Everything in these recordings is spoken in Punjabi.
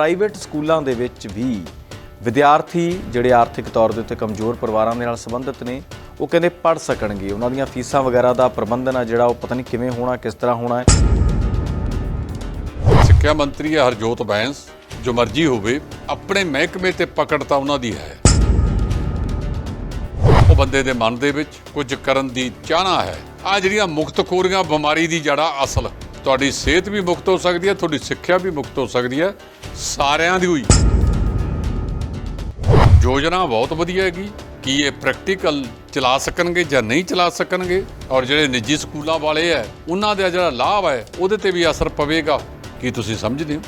ਪ੍ਰਾਈਵੇਟ ਸਕੂਲਾਂ ਦੇ ਵਿੱਚ ਵੀ ਵਿਦਿਆਰਥੀ ਜਿਹੜੇ ਆਰਥਿਕ ਤੌਰ ਦੇ ਉੱਤੇ ਕਮਜ਼ੋਰ ਪਰਿਵਾਰਾਂ ਦੇ ਨਾਲ ਸੰਬੰਧਿਤ ਨੇ, ਉਹ ਕਹਿੰਦੇ ਪੜ ਸਕਣਗੇ। ਉਹਨਾਂ ਦੀਆਂ ਫੀਸਾਂ ਵਗੈਰਾ ਦਾ ਪ੍ਰਬੰਧਨ ਆ ਜਿਹੜਾ, ਉਹ ਪਤਾ ਨਹੀਂ ਕਿਵੇਂ ਹੋਣਾ, ਕਿਸ ਤਰ੍ਹਾਂ ਹੋਣਾ ਹੈ। ਸਿੱਖਿਆ ਮੰਤਰੀ ਹੈ ਹਰਜੋਤ ਬੈਂਸ, ਜੋ ਮਰਜ਼ੀ ਹੋਵੇ, ਆਪਣੇ ਮਹਿਕਮੇ ਤੇ ਪਕੜ ਤਾਂ ਉਹਨਾਂ ਦੀ ਹੈ। ਉਹ ਬੰਦੇ ਦੇ ਮਨ ਦੇ ਵਿੱਚ ਕੁਝ ਕਰਨ ਦੀ ਚਾਹਨਾ ਹੈ। ਆ ਜਿਹੜੀਆਂ ਮੁਕਤਖੋਰੀਆਂ, ਬਿਮਾਰੀ ਦੀ ਜੜਾ ਅਸਲ। ਤੁਹਾਡੀ ਸਿਹਤ ਵੀ ਮੁਕਤ ਹੋ ਸਕਦੀ ਹੈ, ਤੁਹਾਡੀ ਸਿੱਖਿਆ ਵੀ ਮੁਕਤ ਹੋ ਸਕਦੀ ਹੈ, ਸਾਰਿਆਂ ਦੀ ਹੋਈ। ਯੋਜਨਾ ਬਹੁਤ ਵਧੀਆ ਹੈਗੀ, ਕੀ ਇਹ ਪ੍ਰੈਕਟੀਕਲ ਚਲਾ ਸਕਣਗੇ ਜਾਂ ਨਹੀਂ ਚਲਾ ਸਕਣਗੇ, ਔਰ ਜਿਹੜੇ ਨਿੱਜੀ ਸਕੂਲਾਂ ਵਾਲੇ ਹੈ, ਉਹਨਾਂ ਦਾ ਜਿਹੜਾ ਲਾਭ ਹੈ, ਉਹਦੇ ਤੇ ਵੀ ਅਸਰ ਪਵੇਗਾ, ਕੀ ਤੁਸੀਂ ਸਮਝਦੇ ਹੋ?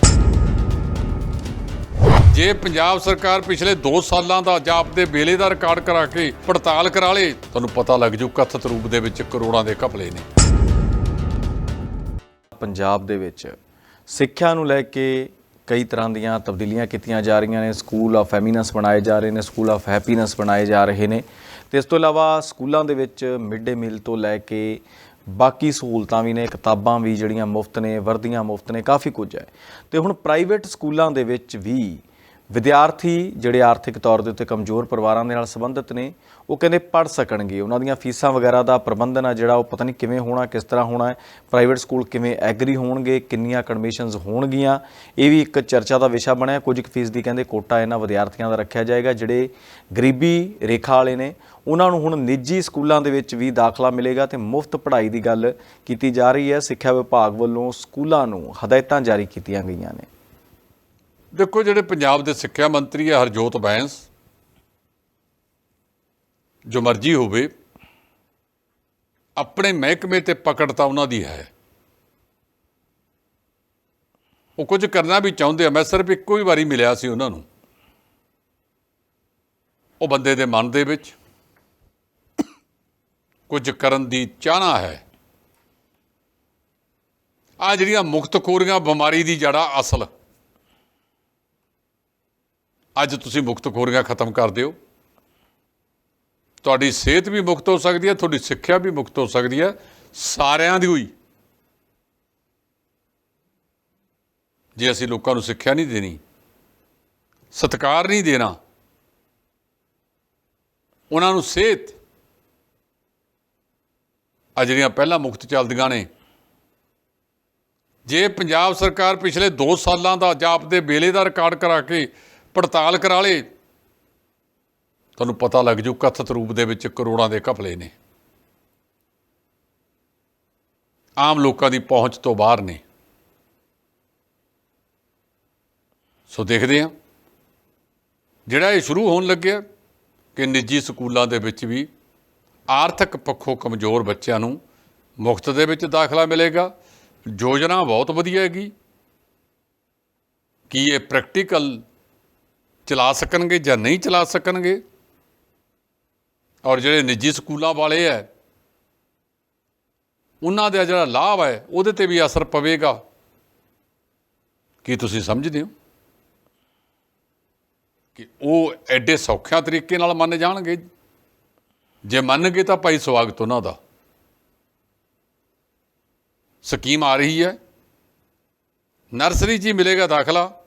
ਜੇ ਪੰਜਾਬ ਸਰਕਾਰ ਪਿਛਲੇ 2 ਸਾਲਾਂ ਦਾ ਜਾਪ ਦੇ ਵੇਲੇ ਦਾ ਰਿਕਾਰਡ ਕਰਾ ਕੇ ਪੜਤਾਲ ਕਰਾ ਲੇ, ਤੁਹਾਨੂੰ ਪਤਾ ਲੱਗ ਜੂ ਕਥਿਤ ਰੂਪ ਦੇ ਵਿੱਚ ਕਰੋੜਾਂ ਦੇ ਘਪਲੇ ਨੇ। ਪੰਜਾਬ ਦੇ ਵਿੱਚ ਸਿੱਖਿਆ ਨੂੰ ਲੈ ਕੇ ਕਈ ਤਰ੍ਹਾਂ ਦੀਆਂ ਤਬਦੀਲੀਆਂ ਕੀਤੀਆਂ ਜਾ ਰਹੀਆਂ ਨੇ। ਸਕੂਲ ਆਫ ਫੈਮਿਨਸ ਬਣਾਏ ਜਾ ਰਹੇ ਨੇ ਸਕੂਲ ਆਫ ਹੈਪੀਨੈਸ ਬਣਾਏ ਜਾ ਰਹੇ ਨੇ। ਤੇ ਇਸ ਤੋਂ ਇਲਾਵਾ ਸਕੂਲਾਂ ਦੇ ਵਿੱਚ ਮਿਡ ਡੇ ਮੀਲ ਤੋਂ ਲੈ ਕੇ ਬਾਕੀ ਸਹੂਲਤਾਂ ਵੀ ਨੇ, ਕਿਤਾਬਾਂ ਵੀ ਜਿਹੜੀਆਂ ਮੁਫਤ ਨੇ, ਵਰਦੀਆਂ ਮੁਫਤ ਨੇ, ਕਾਫੀ ਕੁਝ ਹੈ। ਤੇ ਹੁਣ ਪ੍ਰਾਈਵੇਟ ਸਕੂਲਾਂ ਦੇ ਵਿੱਚ ਵੀ ਵਿਦਿਆਰਥੀ ਜਿਹੜੇ ਆਰਥਿਕ ਤੌਰ ਦੇ ਉੱਤੇ ਕਮਜ਼ੋਰ ਪਰਿਵਾਰਾਂ ਦੇ ਨਾਲ ਸੰਬੰਧਿਤ ਨੇ, ਉਹ ਕਹਿੰਦੇ ਪੜ ਸਕਣਗੇ। ਉਹਨਾਂ ਦੀਆਂ ਫੀਸਾਂ ਵਗੈਰਾ ਦਾ ਪ੍ਰਬੰਧਨ ਆ ਜਿਹੜਾ, ਉਹ ਪਤਾ ਨਹੀਂ ਕਿਵੇਂ ਹੋਣਾ, ਕਿਸ ਤਰ੍ਹਾਂ ਹੋਣਾ ਹੈ, ਪ੍ਰਾਈਵੇਟ ਸਕੂਲ ਕਿਵੇਂ ਐਗਰੀ ਹੋਣਗੇ, ਕਿੰਨੀਆਂ ਕਨਵੈਨਸ਼ਨਸ ਹੋਣਗੀਆਂ, ਇਹ ਵੀ ਇੱਕ ਚਰਚਾ ਦਾ ਵਿਸ਼ਾ ਬਣਿਆ। ਕੁਝ ਕੁ ਫੀਸ ਦੀ ਕਹਿੰਦੇ ਕੋਟਾ ਇਹਨਾਂ ਵਿਦਿਆਰਥੀਆਂ ਦਾ ਰੱਖਿਆ ਜਾਏਗਾ, ਜਿਹੜੇ ਗਰੀਬੀ ਰੇਖਾ ਵਾਲੇ ਨੇ, ਉਹਨਾਂ ਨੂੰ ਹੁਣ ਨਿੱਜੀ ਸਕੂਲਾਂ ਦੇ ਵਿੱਚ ਵੀ ਦਾਖਲਾ ਮਿਲੇਗਾ ਤੇ ਮੁਫਤ ਪੜ੍ਹਾਈ ਦੀ ਗੱਲ ਕੀਤੀ ਜਾ ਰਹੀ ਹੈ। ਸਿੱਖਿਆ ਵਿਭਾਗ ਵੱਲੋਂ ਸਕੂਲਾਂ ਨੂੰ ਹਦਾਇਤਾਂ ਜਾਰੀ ਕੀਤੀਆਂ ਗਈਆਂ ਨੇ। ਦੇਖੋ ਜਿਹੜੇ ਪੰਜਾਬ ਦੇ ਸਿੱਖਿਆ ਮੰਤਰੀ ਆ, ਹਰਜੋਤ ਬੈਂਸ, ਜੋ ਮਰਜ਼ੀ ਹੋਵੇ, ਆਪਣੇ ਮਹਿਕਮੇ ਤੇ ਪਕੜ ਤਾਂ ਉਹਨਾਂ ਦੀ ਹੈ। ਉਹ ਕੁਝ ਕਰਨਾ ਵੀ ਚਾਹੁੰਦੇ ਆ, ਮੈਂ ਸਿਰਫ ਇੱਕੋ ਹੀ ਵਾਰੀ ਮਿਲਿਆ ਸੀ ਉਹਨਾਂ ਨੂੰ। ਉਹ ਬੰਦੇ ਦੇ ਮਨ ਦੇ ਵਿੱਚ ਕੁਝ ਕਰਨ ਦੀ ਚਾਹਨਾ ਹੈ। ਆ ਜਿਹੜੀਆਂ ਮੁਕਤਖੋਰੀਆਂ ਬਿਮਾਰੀ ਦੀ ਜੜਾ ਅਸਲ। ਅੱਜ ਤੁਸੀਂ ਮੁਕਤਖੋਰੀਆਂ ਖਤਮ ਕਰ ਦਿਓ। ਤੁਹਾਡੀ ਸਿਹਤ ਵੀ ਮੁਕਤ ਹੋ ਸਕਦੀ ਹੈ, ਤੁਹਾਡੀ ਸਿੱਖਿਆ ਵੀ ਮੁਕਤ ਹੋ ਸਕਦੀ ਹੈ, ਸਾਰਿਆਂ ਦੀ ਹੋਈ। ਜੇ ਅਸੀਂ ਲੋਕਾਂ ਨੂੰ ਸਿੱਖਿਆ ਨਹੀਂ ਦੇਣੀ, ਸਤਕਾਰ ਨਹੀਂ ਦੇਣਾ, ਉਹਨਾਂ ਨੂੰ ਸਿਹਤ। ਆ ਜਿਹੜੀਆਂ ਪਹਿਲਾਂ ਮੁਕਤ ਚੱਲਦੀਆਂ ਨੇ, ਜੇ ਪੰਜਾਬ ਸਰਕਾਰ ਪਿਛਲੇ 2 ਸਾਲਾਂ ਦਾ ਜਾਪ ਦੇ ਵੇਲੇ ਦਾ ਰਿਕਾਰਡ ਕਰਾ ਕੇ ਪੜਤਾਲ ਕਰਾ ਲੇ। ਤੁਹਾਨੂੰ ਪਤਾ ਲੱਗ ਜੂ ਕਥਿਤ ਰੂਪ ਦੇ ਵਿੱਚ ਕਰੋੜਾਂ ਦੇ ਘਪਲੇ ਨੇ। ਆਮ ਲੋਕਾਂ ਦੀ ਪਹੁੰਚ ਤੋਂ ਬਾਹਰ ਨੇ। ਸੋ ਦੇਖਦੇ ਹਾਂ। ਜਿਹੜਾ ਇਹ ਸ਼ੁਰੂ ਹੋਣ ਲੱਗਿਆ ਕਿ ਨਿੱਜੀ ਸਕੂਲਾਂ ਦੇ ਵਿੱਚ ਵੀ ਆਰਥਿਕ ਪੱਖੋਂ ਕਮਜ਼ੋਰ ਬੱਚਿਆਂ ਨੂੰ ਮੁਫਤ ਦੇ ਵਿੱਚ ਦਾਖਲਾ ਮਿਲੇਗਾ। ਯੋਜਨਾ ਬਹੁਤ ਵਧੀਆ ਹੈਗੀ। ਕੀ ਇਹ ਪ੍ਰੈਕਟੀਕਲ ਚਲਾ ਸਕਣਗੇ ਜਾਂ ਨਹੀਂ ਚਲਾ ਸਕਣਗੇ? ਔਰ ਜਿਹੜੇ ਨਿੱਜੀ ਸਕੂਲਾਂ ਵਾਲੇ ਹੈ ਉਹਨਾਂ ਦਾ ਜਿਹੜਾ ਲਾਭ ਹੈ ਉਹਦੇ ਤੇ ਵੀ ਅਸਰ ਪਵੇਗਾ। ਕੀ ਤੁਸੀਂ ਸਮਝਦੇ ਹੋ? ਕਿ ਉਹ ਐਡੇ ਸੌਖਿਆਂ ਤਰੀਕੇ ਨਾਲ ਮੰਨ ਜਾਣਗੇ? ਜੇ ਮੰਨ ਗਏ ਤਾਂ ਭਾਈ ਸਵਾਗਤ ਉਹਨਾਂ ਦਾ। ਸਕੀਮ ਆ ਰਹੀ ਹੈ ਨਰਸਰੀ 'ਚ ਹੀ ਮਿਲੇਗਾ ਦਾਖਲਾ।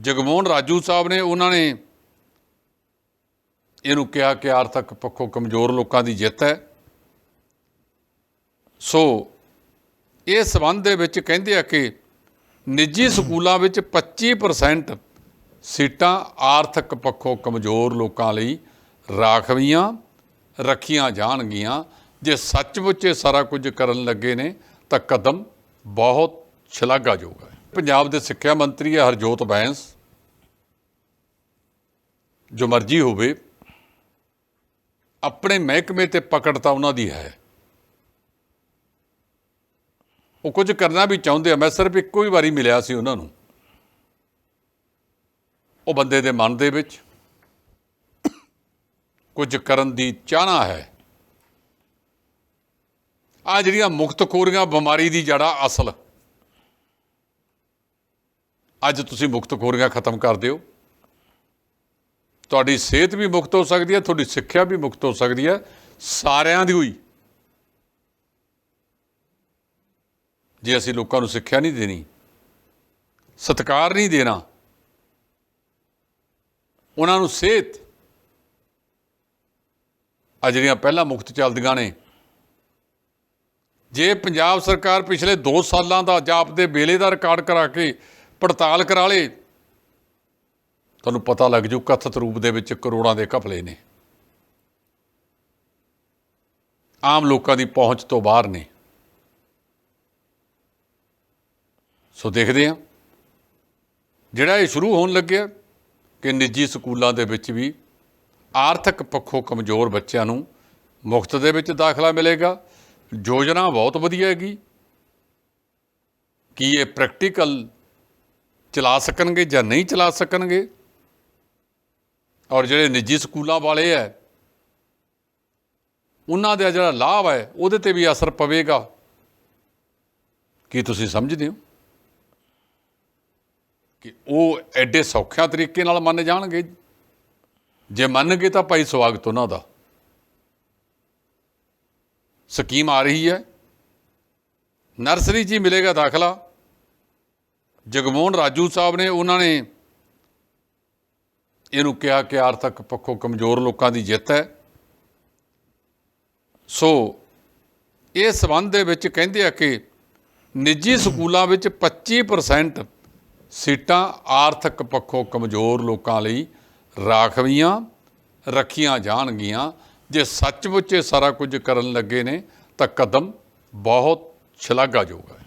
ਜਗਮੋਹਨ ਰਾਜੂ ਸਾਹਿਬ ਨੇ ਉਹਨਾਂ ਨੇ ਇਹਨੂੰ ਕਿਹਾ ਕਿ ਆਰਥਿਕ ਪੱਖੋਂ ਕਮਜ਼ੋਰ ਲੋਕਾਂ ਦੀ ਜਿੱਤ ਹੈ। ਸੋ ਇਹ ਸਬੰਧ ਦੇ ਵਿੱਚ ਕਹਿੰਦੇ ਆ ਕਿ ਨਿੱਜੀ ਸਕੂਲਾਂ ਵਿੱਚ 25% ਸੀਟਾਂ ਆਰਥਿਕ ਪੱਖੋਂ ਕਮਜ਼ੋਰ ਲੋਕਾਂ ਲਈ ਰਾਖਵੀਆਂ ਰੱਖੀਆਂ ਜਾਣਗੀਆਂ। ਜੇ ਸੱਚਮੁੱਚ ਇਹ ਸਾਰਾ ਕੁਝ ਕਰਨ ਲੱਗੇ ਨੇ ਤਾਂ ਕਦਮ ਬਹੁਤ ਸ਼ਲਾਘਾਯੋਗ ਹੈ। ਪੰਜਾਬ ਦੇ ਸਿੱਖਿਆ ਮੰਤਰੀ ਹੈ ਹਰਜੋਤ ਬੈਂਸ। ਜੋ ਮਰਜ਼ੀ ਹੋਵੇ, ਆਪਣੇ ਮਹਿਕਮੇ ਤੇ ਪਕੜ ਤਾਂ ਉਹਨਾਂ ਦੀ ਹੈ। ਉਹ ਕੁਝ ਕਰਨਾ ਵੀ ਚਾਹੁੰਦੇ ਆ। ਮੈਂ ਸਿਰਫ ਇੱਕੋ ਹੀ ਵਾਰੀ ਮਿਲਿਆ ਸੀ ਉਹਨਾਂ ਨੂੰ। ਉਹ ਬੰਦੇ ਦੇ ਮਨ ਦੇ ਵਿੱਚ ਕੁਝ ਕਰਨ ਦੀ ਚਾਹਨਾ ਹੈ। ਆ ਜਿਹੜੀਆਂ ਮੁਕਤਖੋਰੀਆਂ ਬਿਮਾਰੀ ਦੀ ਜੜਾ ਅਸਲ। ਅੱਜ ਤੁਸੀਂ ਮੁਕਤਖੋਰੀਆਂ ਖਤਮ ਕਰ ਦਿਓ। ਤੁਹਾਡੀ ਸਿਹਤ ਵੀ ਮੁਕਤ ਹੋ ਸਕਦੀ ਹੈ, ਤੁਹਾਡੀ ਸਿੱਖਿਆ ਵੀ ਮੁਕਤ ਹੋ ਸਕਦੀ ਹੈ, ਸਾਰਿਆਂ ਦੀ ਹੋਈ। ਜੇ ਅਸੀਂ ਲੋਕਾਂ ਨੂੰ ਸਿੱਖਿਆ ਨਹੀਂ ਦੇਣੀ, ਸਤਿਕਾਰ ਨਹੀਂ ਦੇਣਾ, ਉਹਨਾਂ ਨੂੰ ਸਿਹਤ। ਆ ਜਿਹੜੀਆਂ ਪਹਿਲਾਂ ਮੁਕਤ ਚੱਲਦੀਆਂ ਨੇ, ਜੇ ਪੰਜਾਬ ਸਰਕਾਰ ਪਿਛਲੇ 2 ਸਾਲਾਂ ਦਾ ਜਾਪ ਦੇ ਵੇਲੇ ਦਾ ਰਿਕਾਰਡ ਕਰਾ ਕੇ ਪੜਤਾਲ ਕਰਾ ਲੇ। ਤੁਹਾਨੂੰ ਪਤਾ ਲੱਗ ਜੂ ਕਥਿਤ ਰੂਪ ਦੇ ਵਿੱਚ ਕਰੋੜਾਂ ਦੇ ਘਪਲੇ ਨੇ। ਆਮ ਲੋਕਾਂ ਦੀ ਪਹੁੰਚ ਤੋਂ ਬਾਹਰ ਨੇ। ਸੋ ਦੇਖਦੇ ਹਾਂ। ਜਿਹੜਾ ਇਹ ਸ਼ੁਰੂ ਹੋਣ ਲੱਗਿਆ ਕਿ ਨਿੱਜੀ ਸਕੂਲਾਂ ਦੇ ਵਿੱਚ ਵੀ ਆਰਥਿਕ ਪੱਖੋਂ ਕਮਜ਼ੋਰ ਬੱਚਿਆਂ ਨੂੰ ਮੁਫਤ ਦੇ ਵਿੱਚ ਦਾਖਲਾ ਮਿਲੇਗਾ। ਯੋਜਨਾ ਬਹੁਤ ਵਧੀਆ ਹੈਗੀ। ਕੀ ਇਹ ਪ੍ਰੈਕਟੀਕਲ ਚਲਾ ਸਕਣਗੇ ਜਾਂ ਨਹੀਂ ਚਲਾ ਸਕਣਗੇ? ਔਰ ਜਿਹੜੇ ਨਿੱਜੀ ਸਕੂਲਾਂ ਵਾਲੇ ਹੈ ਉਹਨਾਂ ਦਾ ਜਿਹੜਾ ਲਾਭ ਹੈ ਉਹਦੇ ਤੇ ਵੀ ਅਸਰ ਪਵੇਗਾ। ਕੀ ਤੁਸੀਂ ਸਮਝਦੇ ਹੋ? ਕਿ ਉਹ ਐਡੇ ਸੌਖਿਆਂ ਤਰੀਕੇ ਨਾਲ ਮੰਨ ਜਾਣਗੇ? ਜੇ ਮੰਨ ਗਏ ਤਾਂ ਭਾਈ ਸਵਾਗਤ ਉਹਨਾਂ ਦਾ। ਸਕੀਮ ਆ ਰਹੀ ਹੈ ਨਰਸਰੀ 'ਚ ਹੀ ਮਿਲੇਗਾ ਦਾਖਲਾ। ਜਗਮੋਹਨ ਰਾਜੂ ਸਾਹਿਬ ਨੇ ਉਹਨਾਂ ਨੇ ਇਹਨੂੰ ਕਿਹਾ ਕਿ ਆਰਥਿਕ ਪੱਖੋਂ ਕਮਜ਼ੋਰ ਲੋਕਾਂ ਦੀ ਜਿੱਤ ਹੈ। ਸੋ ਇਹ ਸਬੰਧ ਦੇ ਵਿੱਚ ਕਹਿੰਦੇ ਆ ਕਿ ਨਿੱਜੀ ਸਕੂਲਾਂ ਵਿੱਚ 25% ਸੀਟਾਂ ਆਰਥਿਕ ਪੱਖੋਂ ਕਮਜ਼ੋਰ ਲੋਕਾਂ ਲਈ ਰਾਖਵੀਆਂ, ਰੱਖੀਆਂ ਜਾਣਗੀਆਂ। ਜੇ ਸੱਚਮੁੱਚ ਇਹ ਸਾਰਾ ਕੁਝ ਕਰਨ ਲੱਗੇ ਨੇ ਤਾਂ ਕਦਮ ਬਹੁਤ ਸ਼ਲਾਘਾਯੋਗ ਹੈ।